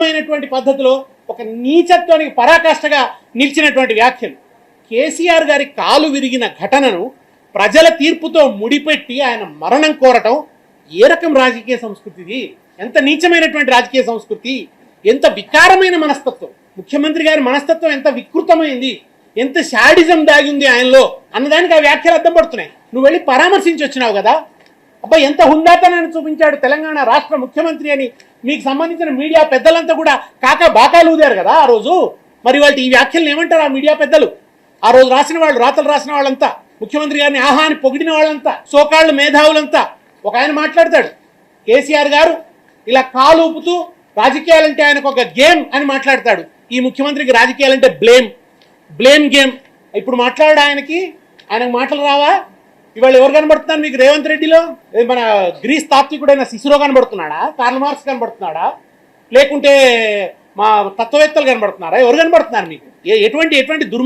అయినటువంటి పద్ధతిలో ఒక నీచత్వానికి పరాకాష్ఠగా నిలిచినటువంటి వ్యాఖ్యలు. కేసీఆర్ గారి కాలు విరిగిన ఘటనను ప్రజల తీర్పుతో ముడిపెట్టి ఆయన మరణం కోరటం ఏ రకం రాజకీయ సంస్కృతిది ఎంత నీచమైనటువంటి రాజకీయ సంస్కృతి? ఎంత వికారమైన మనస్తత్వం? ముఖ్యమంత్రి గారి మనస్తత్వం ఎంత వికృతమైంది? ఎంత షాడిజం దాగింది ఆయనలో? అన్నదానికి ఆ వ్యాఖ్యలు అర్థం పడుతున్నాయి. నువ్వు వెళ్ళి పరామర్శించి వచ్చినావు కదా? అబ్బా ఎంత హుందాతనాన్ని చూపించాడు తెలంగాణ రాష్ట్ర ముఖ్యమంత్రి అని మీకు సంబంధించిన మీడియా పెద్దలంతా కూడా కాక బాకాలు ఊదారు కదా ఆ రోజు? మరి వాళ్ళు ఈ వ్యాఖ్యలను ఏమంటారు ఆ మీడియా పెద్దలు? ఆ రోజు రాసిన వాళ్ళు రాతలు రాసిన వాళ్ళంతా ముఖ్యమంత్రి గారిని ఆహాని పొగిడిన వాళ్ళంతా సోకాళ్ళు మేధావులంతా ఒక ఆయన మాట్లాడతాడు. కేసీఆర్ గారు ఇలా కాలు ఊపుతూ రాజకీయాలంటే ఆయనకు ఒక గేమ్ అని మాట్లాడతాడు. ఈ ముఖ్యమంత్రికి రాజకీయాలంటే బ్లేమ్. Blame game. ఇప్పుడు మాట్లాడు ఆయనకి. ఆయనకు మాటలు రావా? ఇవాళ ఎవరు కనబడుతున్నారు మీకు? రేవంత్ రెడ్డిలో? మన గ్రీస్ తాత్వికుడైన శిశురో కనబడుతున్నాడా? కార్ల్ మార్క్స్ కనబడుతున్నాడా? లేకుంటే మా తత్వవేత్తలు కనబడుతున్నారా? ఎవరు కనబడుతున్నారు మీకు? ఎటువంటి ఎటువంటి దుర్మ